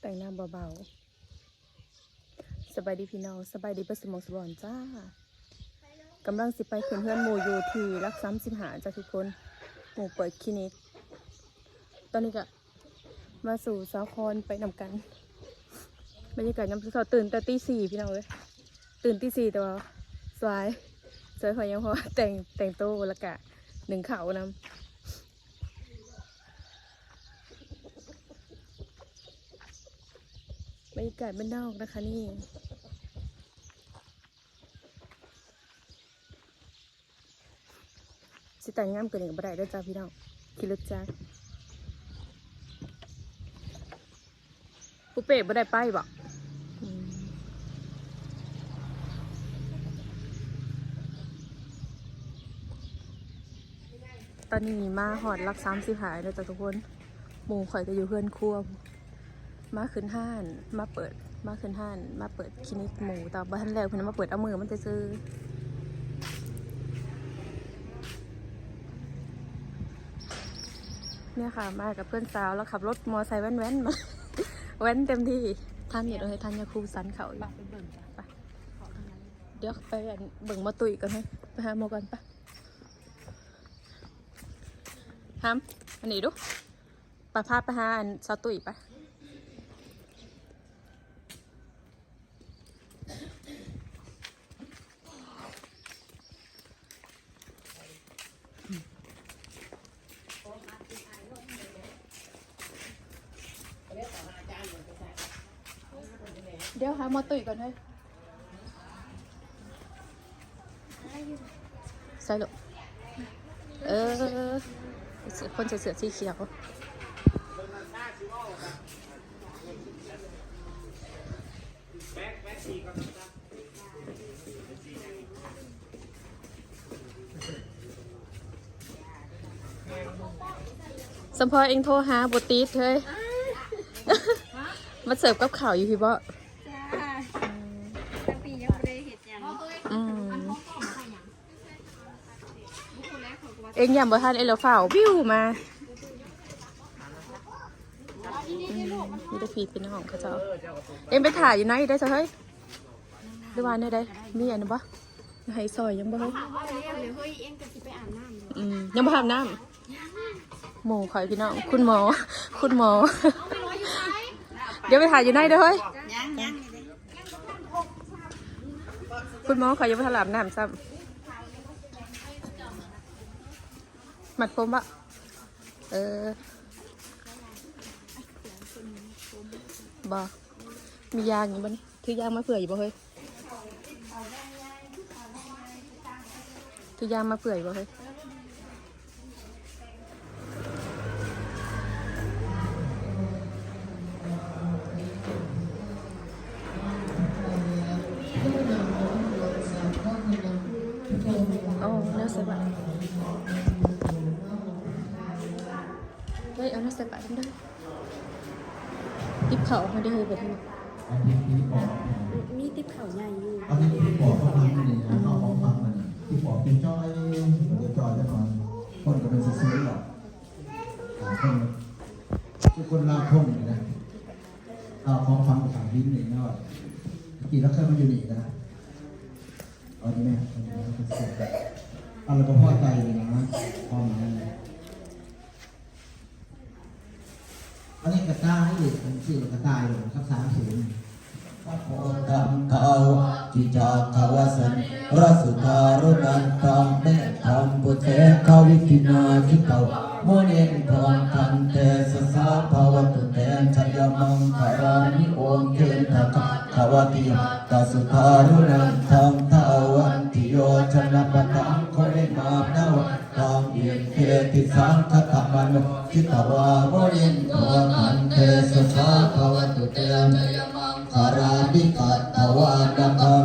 แต่งหน้าเบาๆสบายดีพี่น้องสบายดีประสมองสบอนจ้ากำลังสิไปขึ้นเพื่อนหมู่อยู่ที่รักซ้ำสิบหาจ้าทุกคนหมู่เปิดคลินิก ตอนนี้ก็มาสู่สาคอนไปนำกันบรรยากาศยามเช้าตื่นแต่ตีสี่พี่น้องเลยตื่นตีสี่แต่ว่าสวยสวยพอยังพอแต่งแต่งโตวแล้วกะหนึ่งเขานำ บรรยากาศบ้านนอกนะคะนี่สิแต่งงามเกินอีกบ่ได้ด้วยจ้าพี่น้องขี่รถจักรผู้เป๋บ่ได้ไปบอกตอนนี้มาหอดรักซ้ำสิหายเลยจ้ะทุกคน หมูข่อยก็อยู่เพื่อนครัว มาขึ้นห้าน มาเปิด มาขึ้นห้าน มาเปิดคลินิกหมูตอบ้านแล้วเพิ่นมาเปิดเอามือมันจะซื้อเนี่ยค่ะ มากับเพื่อนสาวแล้วขับรถมอไซค์แว้นๆมาแว้นเต็มที่ท่านอยู่เลยท่านยาคูสันเขาอยู่ไปเดี๋ยวไปอันเบิ่งมาตุยกันให้ไปหาโมกันปะฮัมอันนี้ดูไปพาไปหาอันซาตุยปะ เดี๋ยวหาหมอตุยก่อนเฮ้ย ใส่ลูกเออ คนใส่เสื้อสีเขียวสมพอเองโทรหาบตีดเฮ้ย มาเสิร์ฟกับข่าวอยู่พี่บ่ เอ็งยามบ่ทันเอลฝ่าววิวมาอืมมีแต่พีเป็นของเขาเจ้าเอ็งไปถ่ายอยู่ไหนได้ซะเฮ้ยหรือว่าเนี่ยได้มีอันนั้นบ่ให้ซอยยังบ่เฮ้ยว่าเรียกเลยเฮ้ยเอ็งจะสิไปอาบน้ำเลยอืมยังบ่อาบน้ำหมู่ข่อยพี่น้องคุณหมอ คุณหมอ เดี๋ยวไปถ่ายอยู่ไหนเด้อเฮ้ยยังยังคุณหมอเขายังไม่ทันอาบน้ำซ้ำ มัดผมปะเออบอมียางอยู่บ้านี่ถือยางมาเผื่ออยู่บ่เฮ้ยถือยางมาเผื่ออยู่บ่เฮ้ย เฮ้ยเอาน่าใส่บาตรทำได้ติบเขาเขาได้เฮ้ยแบบนี้อันนี้ที่ปอกมีติดเข่าใหญ่อยู่อันนี้ที่ปอกเขาทำนี่นะเขาเอาฟังมันที่ปอกเป็นจ้อยเดี๋ยวจอยจะนอนคนก็เป็นซื้อหรอกคนทุกคนลาท่งเลยนะเอาของฟังภาษาลิ้นหนึ่งนะว่ากี่ลักษณะมันอยู่นี่นะเอาดีไหมเอาดีไหมเป็นเสียงเอาแล้วก็พ่อใจเลยนะพ่อมาเลยอันนี้กระต่ายเลยมันชื่อกระต่ายเลยสักสามสี่ พระโพธรรมเขาจิจาขาว รัสุการุนันตังเมตธรรมบุเทเขาวิกินาทิเขาโมเนนพรคันเตสสาภาวตุเตนชยมังคารานิโอมเกนทกะขาวติยตาสุการุนันตังทาวันติโยชนะปะตังโคเรมาพนาวตามเอียนเทติสังคตมนุทิตวาโมเนนพรคันเตสสาภาวตุเตนชยมังคาราดิกัตตวาดกั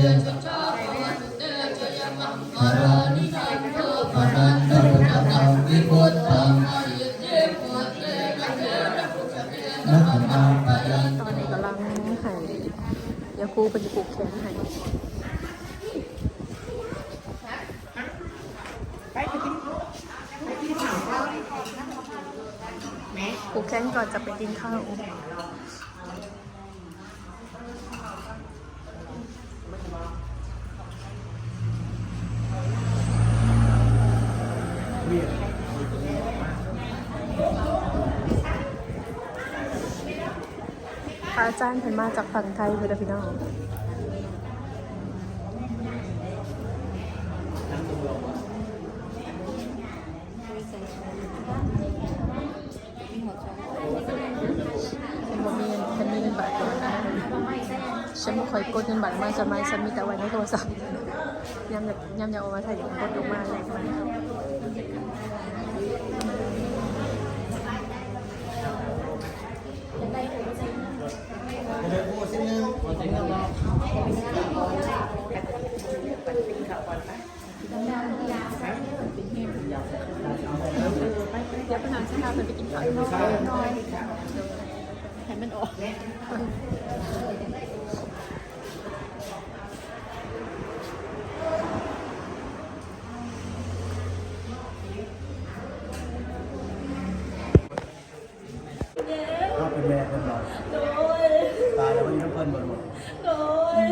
ตอนนี้กำลังให้ยาคูเป็นปลูกแขนให้ปลูแขนก่อนจะไปกินข้าว อาจารย์เพิ่นมาจากฝั่งไทยเพื่อนพี่น้องฉันบ่มีเงินฉันมีเงินบาทก่อนนะฉันไม่ค่อยกดเงินบาทมาจะมาฉันมีแต่ไว้ในโทรศัพท์ยามอยากยามอยากเอามาถ่ายกดออกมาอะไรประมาณนี้ เดี๋ยวพูดสิ่งหนึ่งสิ่งหนึ่งเนาะ เดี๋ยวไปหาชาเพิ่นไปกินข้าวน้อยน้อยให้มันออก เราเป็นแม่เป็นเราตายแล้วมันยังเพิ่นบ่รู้ โดย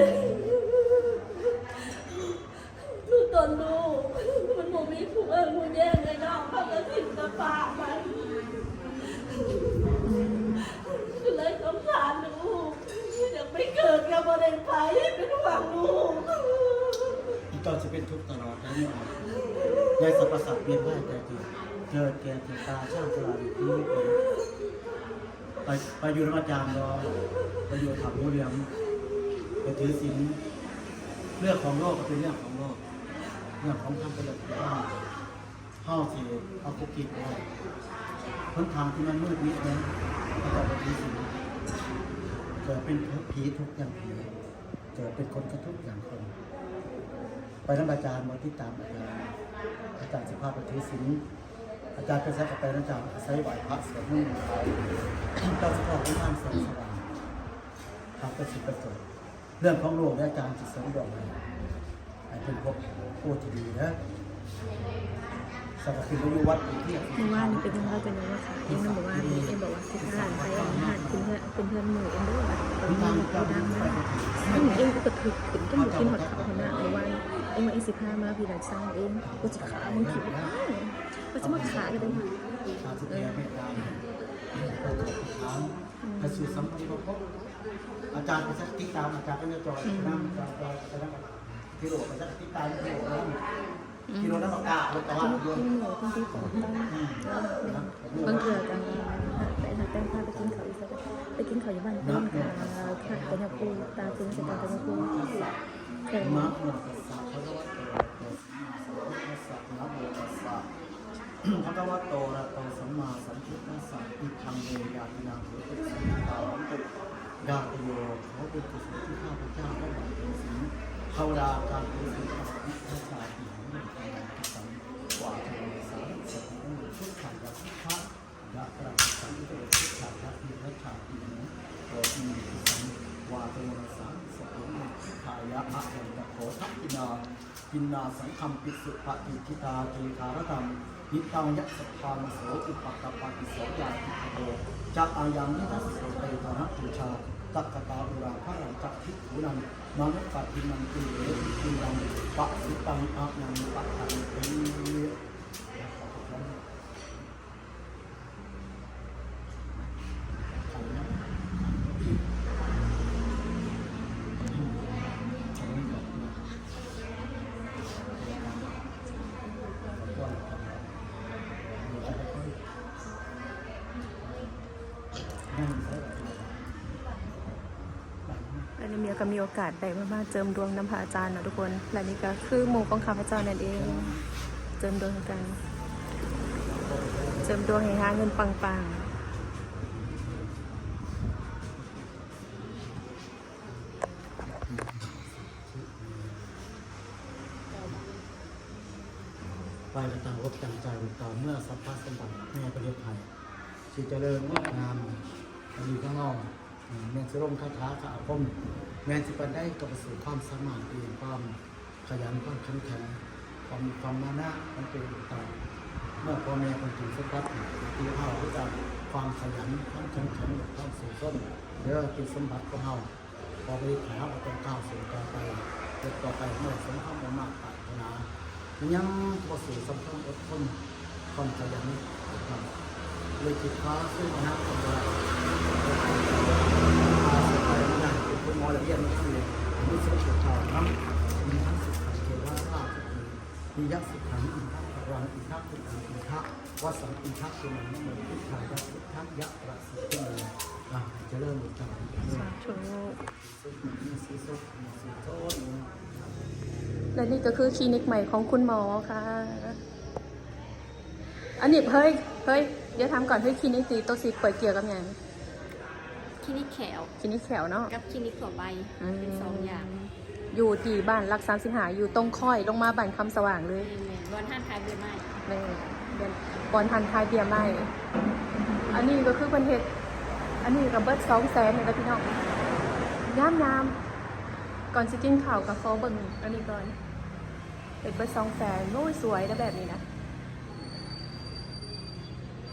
ลูกตนลูกมันบ่มีผู้เอิญผู้แย่งเลยเนาะเขาก็ถิ่นกับปากมันก็เลยสงสารลูกอยากไม่เกิดกับบ่ได้ไปเป็นห่วงลูก จะเป็นทุกข์ตลอดทั้งนี้ยายสรรพสัตว์เรียนได้แต่ทีเกิดแก่เจ็บตายช่างชราดีที่เป็นไปไปอยู่ในอาจารย์รอไปอยู่ถังโมเดียมไปถือศีลเรื่องของโลกก็เป็นเรื่องของโลก เรื่องของทางประโยชน์ของบ้านเข้าสิเอาคุกกิจไว้นทางที่มันมืดมิดนั้นก็ต้องไปถือศีลเกิดเป็นผีทุกอย่างผีเกิดเป็นคนกระทุกอย่างคน ไปน้ำอาจารย์มาที่ตามอาจารย์อาจารย์สภาพไปถือศีลอาจารย์ก็ใช้กับไปน้ำอาจารย์ใช้ไหวพระสวดมนต์เจ้าสภาพที่ท่านสงสว่างทำประสิทธิ์ประโยชน์เรื่องของโลกและอาจารย์จิตสมดอกเลยให้เป็นพวกผู้ที่ดีนะสักดิ์สิทธิ์อยู่วัดที่เมื่อวานนี้เป็นยังไงเป็นยังไงคะเอ็มมันบอกว่าเอ็มบอกว่าที่ทหารไปอาหารเป็นเพื่อนเป็นเพื่อนหมู่เอ็มด้วยตอนนี้เราดังมากซึ่งเอ็มก็กระถึกขึ้นก็อยู่กินหอดเขาหน้าเมื่อวาน เอ็มมาอีสิบห้ามาพี่หลานสร้างเอ็มกูจะขามึงคิดว่ามันจะมาขากันได้ชาติแก่ไม่ตายก็ขอพิธานพระสุสัมพันธ์พบอาจารย์ไปสักติดตามอาจารย์ก็จะจอยนั่งจอยจอยไปนั่งที่โหลไปสักติดตามที่โหลนั่งที่โหลนั่งประกาศแล้วก็ว่ากินด้วยกินหมูกินที่ของตั้งบางเกือกันไปหาแต้มผ้าไปกินเขาอีกแล้วไปกินเขาอยู่บ้านต้นค่ะค่ะกันยาคูตาตึงสตากันยาคู แข่งมะโมตัสสะภะคะวะโตอะระหะสัมมาสัมพุทธัสสะภะคะวะโตอะระหะโตสัมมาสัมพุทธัสสะอิทังเมยาตินาโหติสัมมาสัมพุทธัสสะยาตโยเขาเป็นกุศลที่ข้าพเจ้าได้บำเพ็ญศีลเทวดาการกุศลของพิทยาติของเราในสังวาทะสารสัตว์ของทุกขันยัพุทธะยะตระสังเตทุกขันยัพิทัชชาติโหโออิสังวาทะสา สัตว์ของทุกขายะอะยันตะโคทักกินากินนาสังคมปิสุปฏิทิตาเทคารตังนิตังยัสสะพานโสอุปตปฏิโสยาติโตจักอายังนิทัสโสเตตนะตุชาตักกตาอุราพระรังจักทิขุนังมานุปัตินังตีเอตินังปะสิตังอานังปัตตังเต ก็มีโอกาสได้มามาเจิมดวงน้ำพระอาจารย์เนาะทุกคน และนี่ก็คือหมู่ของข้าพเจ้านั่นเอง เจิมดวงกัน เจิมดวงให้หาเงินปังๆไปกันต่างอกต่างใจต่อเมื่อสัพพะสมบัติในประเทศไทยสิเจริญงอกงามอันนี้ก็งอกแม่นสิลงคาถาขาอาคม แม่นสิไปได้กับสู่ความสามารถเองความขยันความข้มแข็งความความมานะมันเป็นต่างเมื่อพ่อแม่คนถึงสมบัติที่เฮาด้วยกันความขยันความข้มแข็งความสู่ส้นเดี๋ยวเป็นสมบัติของเฮาพอไปหารเอาต้องก้าวสู่ต่อไปเกิดต่อไปเมื่อสมความมุ่งมั่นปรารถนายังก็สู่สมความอดทนความขยันเลยจิตฟ้าซึ่งอนาคตเราอาสไปไม่ได้เป็น คนมอละเอียดมันคือมีสุขเก่าน้ำมีทั้งสุขขันเทวาราชมียักษ์สุขันอินทรังอินทะพุทธังอินทะวัสังอินทะเป็นมันเหมือนพุทธายักษ์พุทธังยักษ์ระสิขึ้นเลยอะจะเริ่มอีกครั้งสาธุสุขมีสีสุขมีสีโทษและนี่ก็คือคลินิกใหม่ของคุณหมอค่ะ อันนี้เฮ้ย เฮ้ย เดี๋ยวทำก่อนเฮ้ยคลินิกตีตัวสีเปิดเกี่ยวกับอย่าง ลินิกแขวคลินิกแขวเนาะกับคลินิกทั่วไปเป็นสองอย่าง อยู่ที่บ้านรักสามสิบหาอยู่ตรงค่อยลงมาบ้านคำสว่างเลยแม่นๆวันท่านทายเบื่อไม้ในเดือนบอลทันทายเบียร์ไม่อันนี้ก็คือประเทศอันนี้กับเบิร์ดสองแสนเนี่ยนะพี่น้องยามยามก่อนจะกินข่าวกับโฟเบิ่งอันนี้ก่อนเป็นเบิร์ดสองแสนโอ้ยสวยนะแบบนี้นะ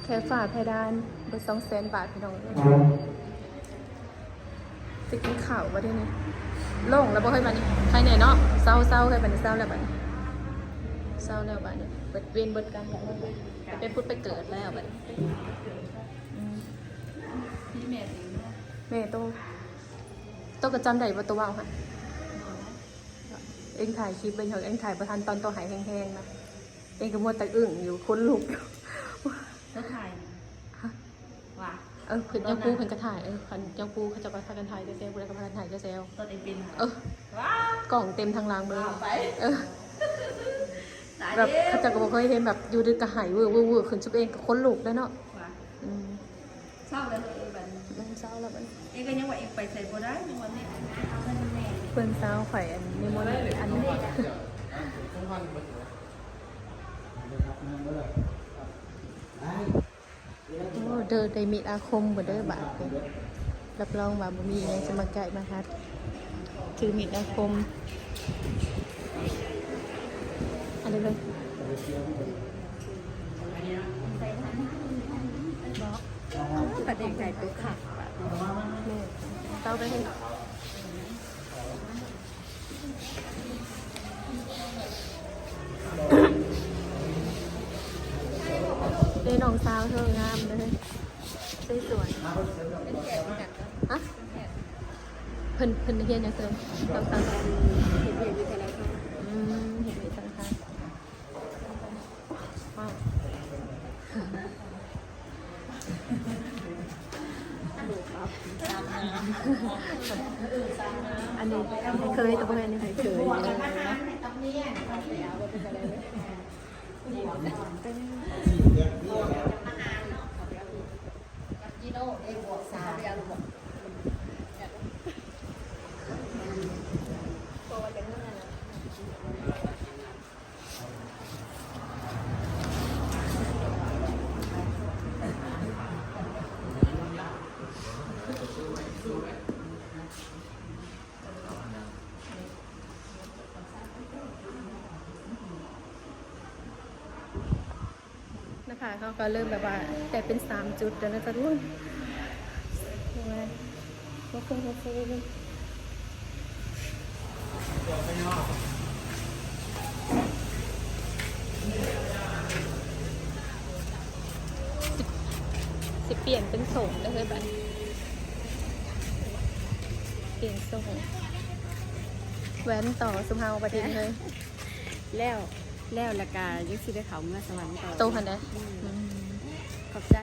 แค่ฝาเพดานเบิร์ดสองแสนบาทพี่น้อง จะกินข่าวว่าได้นี่โล่งแล้วบ่เคยมานี่ใครเนี่ยเนาะเศร้าเศร้าเคยมานี่เศร้าแล้วบัดนี้เศร้าแล้วบ้านี้เบิดเวียนเบิดกรรมแล้วไปพุทธไปเกิดแล้วบ้านี้อืมแม่โตโตก็จำได้ว่าตัวว่าวค่ะเอ็งถ่ายคลิปไปเถอะเอ็งถ่ายประทันตอนตัวหายแห้งๆนะเอ็งก็มัวแต่อึ่งอยู่คนลุกอยู่แล้วถ่ายว่า เออเพิ่นยังปูเพิ่นกระถ่ายเออเพิ่นยังปูเขาจะไปพากันถ่ายเซลล์บุรีกับพากันถ่ายเซลล์ตอนเองเป็นเออกล่องเต็มทางรางเลยเออตายแบบเขาจะก็บอกเคยเห็นแบบอยู่ดึกกระหายเวอร์เวอร์เวอร์ขึ้นชุบเองกับคนลุกแล้วเนาะว่าอืมเศร้าเลยเองบัดมันเศร้าแล้วมันเองก็ยังว่าเองไปใส่บ่ได้ยังว่าแม่เอาเงินแม่เพื่อนเศร้าข่อยอันนี้มนต์อันนี้นะครับนั่นเมื่อ โอ้เดินได้มีอาคมบ่เด้อบาดรับรองว่าบ่มีอะไรจะมาไกลมาฮัดถือมีอาคมอันนี้เลยบอกประเด็นใจตัวขาดแม่เต้าได้ ให้ได้น้องสาวเธองามเลยสวยๆฮะเพิ่นเพิ่นเฮียนยังเติมน้องสาวเห็นเห็นอยู่แต่ละครั้งอืมเห็นไหมจังค่ะว้าวอันนี้เคยต่บ่เอันนี้ คะเขาก็เริ่มแบบว่าแต่เป็นสามจุดแล้วนะจ๊ะทุกคนยังไงว่าคงว่าคงสิเปลี่ยนเป็นส่งได้เลยบัดเปลี่ยนส่งแว้นต่อสุภาพประเทศเลย แล้ว แล้วละกายังสิได้เขาเมื่อสวรรค์ต่อโตขนาดไหนขอบใจ